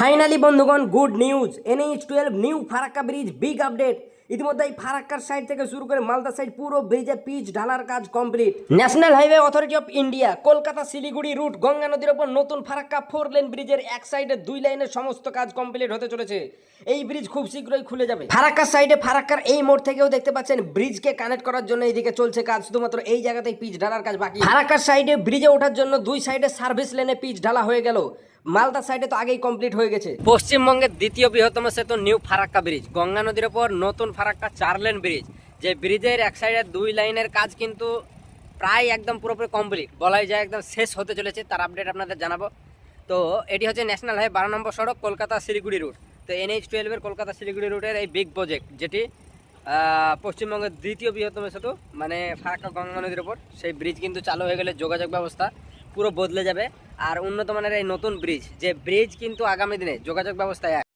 Finally বন্ধুগণ, good news, NH twelve new Farakka bridge big update ইতিমধ্যে এই ফারাক্কার side থেকে শুরু করে মালদা সাইড পুরো ব্রিজে পিচ ঢালার কাজ complete national highway authority of India Kolkata, Siliguri route Ganga নদীর ওপর নতুন ফারাক্কা ফোর লেন ব্রিজের এক সাইডে দুই লাইনের সমস্ত কাজ কমপ্লিট হতে চলেছে। এই ব্রিজ খুব শীঘ্রই খুলে যাবে। ফারাক্কার সাইডে ফারাক্কার এই মোড় থেকেও দেখতে পাচ্ছেন ব্রিজকে কানেক্ট করার জন্য এইদিকে চলছে কাজ, শুধুমাত্র এই জায়গাতেই পিচ ঢালার কাজ বাকি। ফারাক্কার সাইডে ব্রিজে ওঠার জন্য দুই সাইডে সার্ভিস লেনে পিচ ঢালা হয়ে গেল। মালদা সাইডে তো আগেই কমপ্লিট হয়ে গেছে। পশ্চিমবঙ্গের দ্বিতীয় বৃহত্তম সেতু নিউ ফারাক্কা ব্রিজ গঙ্গা নদীর ওপর নতুন ফারাক্কা চার লেন ব্রিজ যে ব্রিজের এক সাইডে দুই লাইনের কাজ কিন্তু প্রায় একদম পুরোপুরি কমপ্লিট বলাই যায় একদম শেষ হতে চলেছে, তার আপডেট আপনাদের জানাব। তো এটি হচ্ছে ন্যাশনাল হাইওয়ে বারো নম্বর সড়ক, কলকাতা শিলিগুড়ি রুট তো এনএইচ টুয়েলভের কলকাতা শিলিগুড়ি রুটের এই বিগ প্রজেক্ট যেটি পশ্চিমবঙ্গের দ্বিতীয় বৃহত্তম সেতু মানে ফারাক্কা গঙ্গা নদীর ওপর। সেই ব্রিজ কিন্তু চালু হয়ে গেলে যোগাযোগ ব্যবস্থা। পুরো বদলে যাবে। আর উন্নত মানের এই নতুন ব্রিজ যে ব্রিজ কিন্তু আগামী দিনে যোগাযোগ ব্যবস্থায়